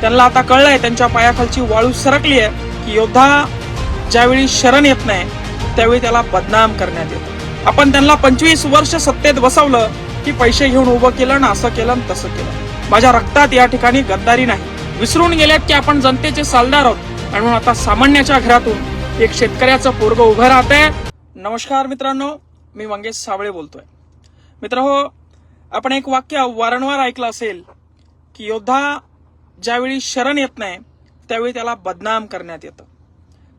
त्यांना आता कळलंय त्यांच्या पायाखालची वाळू सरकली आहे की योद्धा ज्यावेळी शरण येत नाही त्यावेळी त्याला बदनाम करण्यात येतं. आपण त्यांना पंचवीस वर्ष सत्तेत बसवलं की पैसे घेऊन उभं केलं ना असं केलं तसं केलं. माझ्या रक्तात या ठिकाणी गद्दारी नाही. विसरून गेल्यात की आपण जनतेचे सालदार आहोत. आणि म्हणून आता सामान्याच्या घरातून एक शेतकऱ्याचं पोरग उभं राहतंय. नमस्कार मित्रांनो मी मंगेश सावळे बोलतोय. मित्र हो आपण एक वाक्य वारंवार ऐकलं असेल की योद्धा ज्यावेळी शरण येत नाही त्यावेळी त्याला बदनाम करण्यात येतं.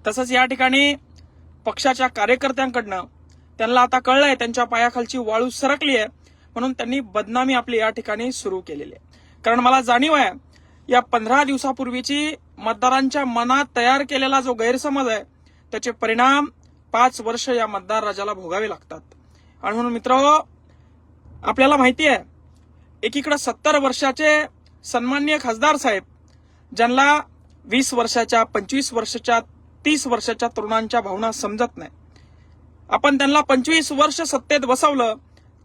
तसंच या ठिकाणी पक्षाच्या कार्यकर्त्यांकडनं त्यांना आता कळलंय त्यांच्या पायाखालची वाळू सरकली आहे म्हणून त्यांनी बदनामी आपली या ठिकाणी सुरू केलेली आहे. कारण मला जाणीव आहे या पंधरा दिवसापूर्वीची मतदारांच्या मनात तयार केलेला जो गैरसमज आहे त्याचे परिणाम पाच वर्ष या मतदार राजाला भोगावे लागतात. आणि म्हणून मित्र आपल्याला माहिती आहे एकीकडे सत्तर वर्षाचे सन्माननीय खासदार साहेब ज्यांना वीस वर्षाच्या पंचवीस वर्षाच्या तीस वर्षाच्या तरुणांच्या भावना समजत नाही. आपण त्यांना पंचवीस वर्ष सत्तेत बसवलं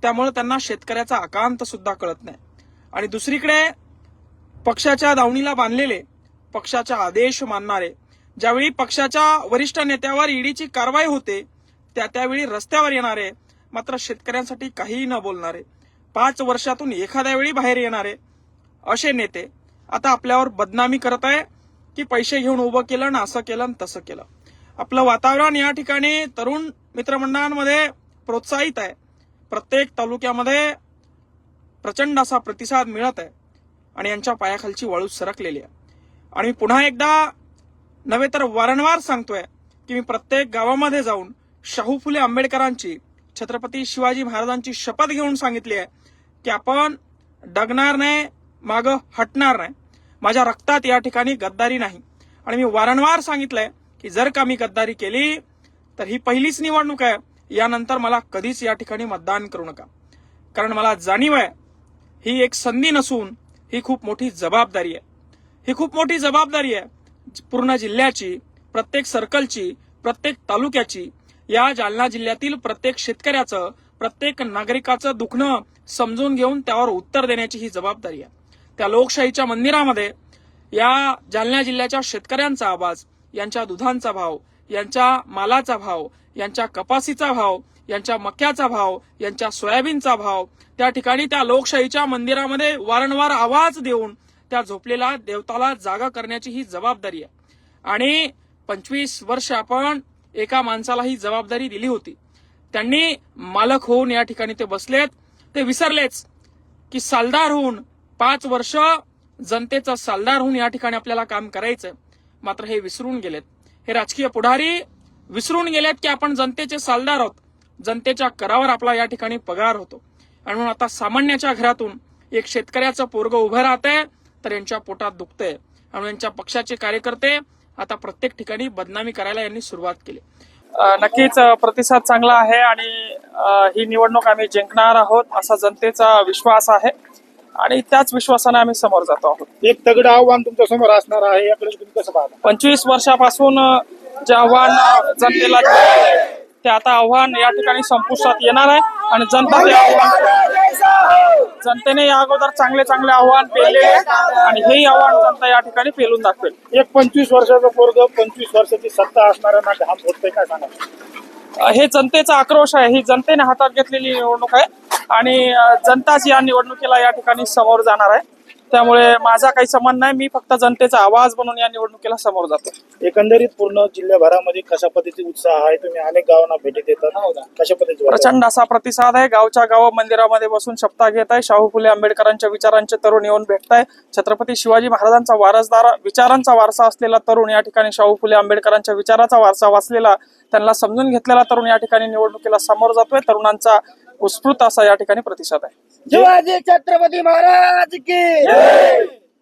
त्यामुळे त्यांना शेतकऱ्याचा आकांत सुद्धा कळत नाही. आणि दुसरीकडे पक्षाच्या दावणीला बांधलेले पक्षाचा आदेश मानणारे ज्यावेळी पक्षाच्या वरिष्ठ नेत्यावर ईडीची कारवाई होते त्या त्यावेळी रस्त्यावर येणारे मात्र शेतकऱ्यांसाठी काहीही न बोलणारे पाच वर्षातून एखाद्या वेळी बाहेर येणारे असे नेते आता आपल्यावर बदनामी करत आहे की पैसे घेऊन उभं केलं ना असं केलं आणि तसं केलं. आपलं वातावरण या ठिकाणी तरुण मित्रमंडळांमध्ये प्रोत्साहित आहे. प्रत्येक तालुक्यामध्ये प्रचंड असा प्रतिसाद मिळत आहे आणि यांच्या पायाखालची वाळू सरकलेली आहे. आणि पुन्हा एकदा नव्हे तर वारंवार सांगतोय की मी प्रत्येक गावामध्ये जाऊन शाहू फुले आंबेडकरांची छत्रपती शिवाजी महाराजांची शपथ घेऊन सांगितली आहे की आपण डगणार नाही मागं हटणार नाही. माझ्या रक्तात या ठिकाणी गद्दारी नाही. आणि मी वारंवार सांगितलंय की जर का मी गद्दारी केली तर ही पहिलीच निवडणूक आहे. यानंतर मला कधीच या ठिकाणी मतदान करू नका. कारण मला जाणीव आहे ही एक संधी नसून ही खूप मोठी जबाबदारी आहे. ही खूप मोठी जबाबदारी आहे. पूर्ण जिल्ह्याची प्रत्येक सर्कलची प्रत्येक तालुक्याची या जालना जिल्ह्यातील प्रत्येक शेतकऱ्याचं प्रत्येक नागरिकाचं दुखणं समजून घेऊन त्यावर उत्तर देण्याची ही जबाबदारी आहे. त्या लोकशाहीच्या मंदिरामध्ये या जालना जिल्ह्याच्या शेतकऱ्यांचा आवाज यांच्या दुधांचा भाव यांच्या मालाचा भाव यांच्या कपासीचा भाव यांच्या मक्याचा भाव यांच्या सोयाबीनचा भाव त्या ठिकाणी त्या लोकशाहीच्या मंदिरामध्ये वारंवार आवाज देऊन त्या झोपलेल्या देवताला जागा करण्याची ही जबाबदारी आहे. आणि पंचवीस वर्ष आपण एका माणसाला ही जबाबदारी दिली होती. त्यांनी मालक होऊन या ठिकाणी ते बसलेत ते विसरलेच की सालदार होऊन पाच वर्ष जनतेचा सालदार होऊन या ठिकाणी आपल्याला काम करायचं मात्र हे विसरून गेलेत. हे राजकीय पुढारी विसरून गेलेत की आपण जनतेचे सालदार आहोत. जनतेच्या करावर आपला या ठिकाणी पगार होतो. आणि म्हणून आता सामान्याच्या घरातून एक शेतकऱ्याचं पोरग उभं राहतंय तर यांच्या पोटात दुखतंय. आणि यांच्या पक्षाचे कार्यकर्ते आता प्रत्येक ठिकाणी बदनामी करायला यांनी सुरुवात केली. नक्कीच प्रतिसाद चांगला आहे आणि ही निवडणूक आम्ही जिंकणार आहोत असा जनतेचा विश्वास आहे. आणि त्याच विश्वासाने आम्ही समोर जातो आहोत. एक तगड आव्हान तुमच्यासमोर असणार आहे याकडे तुम्ही कसं पाहता? पंचवीस वर्षापासून जे आव्हान जनतेला ते आता आव्हान या ठिकाणी संपुष्टात येणार आहे आणि जनता ते आव्हान जनतेने या अगोदर चांगले चांगले आव्हान पेलले आणि हेही आव्हान जनता या ठिकाणी पेलून दाखवेल. एक पंचवीस वर्षाचा पोरग पंचवीस वर्षाची सत्ता असणाऱ्यांना घाम फोडतंय काय सांगा हे जनतेचा आक्रोश आहे ही जनतेने हातात घेतलेली निवडणूक आहे. आणि जनताच या निवडणुकीला या ठिकाणी समोर जाणार आहे त्यामुळे माझा काही संबंध नाही. मी फक्त जनतेचा आवाज बनून या निवडणुकीला समोर जातो. एकंदरीत पूर्ण जिल्ह्याभरामध्ये कशा पद्धतीचा उत्साह आहे? तुम्ही अनेक गावांना भेटी देतात. कशा पद्धतीचे प्रचंड असा प्रतिसाद आहे. गावच्या गाव मंदिरामध्ये बसून शपथा घेत आहे. शाहू फुले आंबेडकरांच्या विचारांचे तरुण येऊन भेटताय छत्रपती शिवाजी महाराजांचा वारसदार विचारांचा वारसा असलेला तरुण या ठिकाणी शाहू फुले आंबेडकरांच्या विचाराचा वारसा वाचलेला त्यांना समजून घेतलेला तरुण या ठिकाणी निवडणुकीला समोर जातोय. तरुणांचा उत्स्फूर्त असा या ठिकाणी प्रतिसाद आहे. शिवाजी छत्रपती महाराज की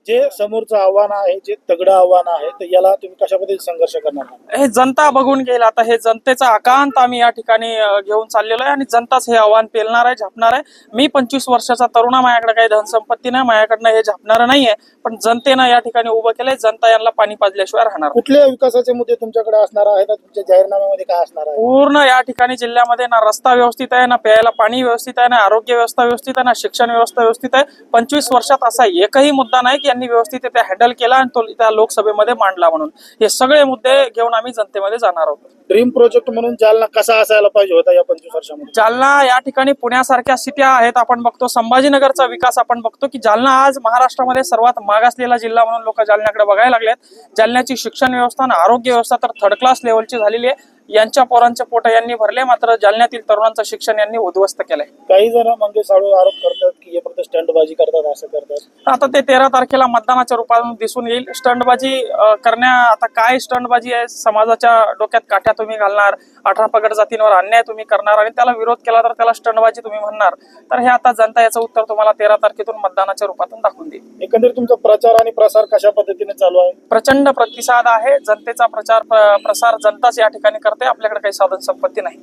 जे समोरचं आव्हान आहे जे तगडं आव्हान आहे तर याला तुम्ही कशा पद्धतीने संघर्ष करणार? हे जनता बघून घेईल. आता हे जनतेचा आकांत आम्ही या ठिकाणी घेऊन चाललेलो आहे आणि जनताच हे आव्हान पेलणार आहे झापणार आहे. मी पंचवीस वर्षाचा तरुण माझ्याकडे काही धनसंपत्ती नाही. माझ्याकडनं हे झापणार नाहीये. पण जनतेनं या ठिकाणी उभं केलंय. जनता यांना पाणी पाजल्याशिवाय राहणार नाही. कुठले विकासाचे मुद्दे तुमच्याकडे असणार आहेत? तुमच्या जाहीरनाम्यामध्ये काय असणार आहे? पूर्ण या ठिकाणी जिल्ह्यामध्ये ना रस्ता व्यवस्थित आहे ना प्यायला पाणी व्यवस्थित आहे ना आरोग्य व्यवस्था व्यवस्थित आहे ना शिक्षण व्यवस्था व्यवस्थित आहे. पंचवीस वर्षात असा एकही मुद्दा नाही की या यांनी व्यवस्थित त्या हँडल केला आणि तो त्या लोकसभेमध्ये मांडला म्हणून. हे सगळे मुद्दे घेऊन आम्ही जनतेमध्ये जाणार आहोत. ड्रीम प्रोजेक्ट म्हणून जालना कसा असायला पाहिजे होता या पंचवीस वर्षामध्ये? जालना या ठिकाणी पुण्यासारख्या सिट्या आहेत. आपण बघतो संभाजीनगरचा विकास आपण बघतो की जालना आज महाराष्ट्रामध्ये सर्वात मागासलेला जिल्हा म्हणून लोक जालन्याकडे बघायला लागलेत. जालन्याची शिक्षण व्यवस्था आणि आरोग्य व्यवस्था तर थर्ड क्लास लेवलची झालेली आहे. यांच्या पोरांचे पोट यांनी भरले मात्र जालन्यातील तरुणांचं शिक्षण यांनी उद्ध्वस्त केलंय. काही जण म्हणजे साळू आरोप करतात की हे फक्त स्टंटबाजी करतात असं करतात. आता ते तेरा तारखेला मतदानाच्या रूपातून दिसून येईल. स्टंटबाजी करण्या आता काय स्टंटबाजी आहे? समाजाच्या डोक्यात काठ्या तुम्ही घालणार अठरा पगड जातींवर अन्याय तुम्ही करणार आणि त्याला विरोध केला तर त्याला स्टंटबाजी तुम्ही म्हणणार. तर हे आता जनता याचं उत्तर तुम्हाला तेरा तारखेतून मतदानाच्या रूपातून दाखवून देईल. एकंदरीत तुमचा प्रचार आणि प्रसार कशा पद्धतीने चालू आहे? प्रचंड प्रतिसाद आहे. जनतेचा प्रचार प्र- प्रसार जनताच या ठिकाणी करते आपल्याकडे काही साधन संपत्ती नाही.